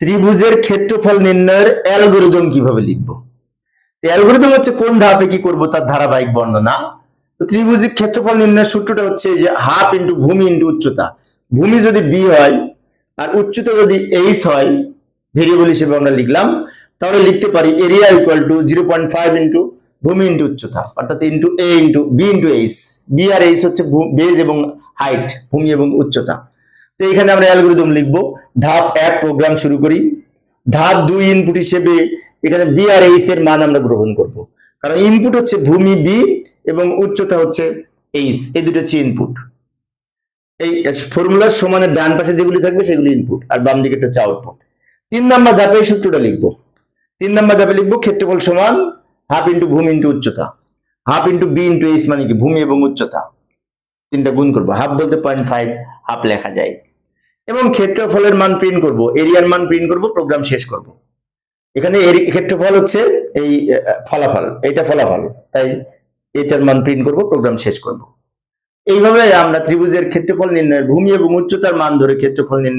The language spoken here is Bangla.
ত্রিভুজের ক্ষেত্রফল নির্ণয়ের অ্যালগোরিদম কীভাবে লিখব? অ্যালগোরিদম হচ্ছে কোন ধাপে কি করব তার ধারাবাহিক বর্ণনা। তো ত্রিভুজের ক্ষেত্রফল নির্ণয়ের সূত্রটা হচ্ছে যে হাফ ইন্টু ভূমি ইন্টু উচ্চতা। ভূমি যদি বি হয় আর উচ্চতা যদি এইচ হয়, ভেরিয়েবল হিসেবে আমরা লিখলাম, তাহলে লিখতে পারি area equal to zero point five into ভূমি ইন্টু উচ্চতা, অর্থাৎ into A into B into H B R H হচ্ছে বেজ এবং হাইট ভূমি এবং উচ্চতা। তো এখানে আমরা অ্যালগোরিদম লিখব, ধাপ এক প্রোগ্রাম শুরু করি। ধাপ দুই ইনপুট হিসেবে এখানে বি আর এইচ এর মান আমরা গ্রহণ করব। কারণ ইনপুট হচ্ছে ভূমি বি এবং উচ্চতা হচ্ছে এইচ এই দুটো হচ্ছে ইনপুট এই ফর্মুলার সমানের ডান পাশে যেগুলি থাকবে সেগুলি ইনপুট আর বাম দিকে হচ্ছে আউটপুট তিন নাম্বার ধাপে এই সূত্রটা লিখব। তিন নাম্বার ধাপে লিখব ক্ষেত্রফল সমান হাফ ইন্টু ভূমি ইন্টু উচ্চতা। Half into B into H মানে কি? ভূমি এবং উচ্চতা। তিনটা গুণ করব। হাফ বলতে পয়েন্ট ফাইভ হাফ লেখা যায়। এবং ক্ষেত্রফলের মান প্রিন্ট করব, এরিয়ার মান প্রিন্ট করব প্রোগ্রাম শেষ করব। এখানে ক্ষেত্রফল হচ্ছে এই ফলাফল, এটা ফলাফল, তাই এটার মান প্রিন্ট করব প্রোগ্রাম শেষ করব। এইভাবে আমরা ত্রিভুজের ক্ষেত্রফল নির্ণয়ের ভূমি এবং উচ্চতার মান ধরে ক্ষেত্রফল নির্ণয়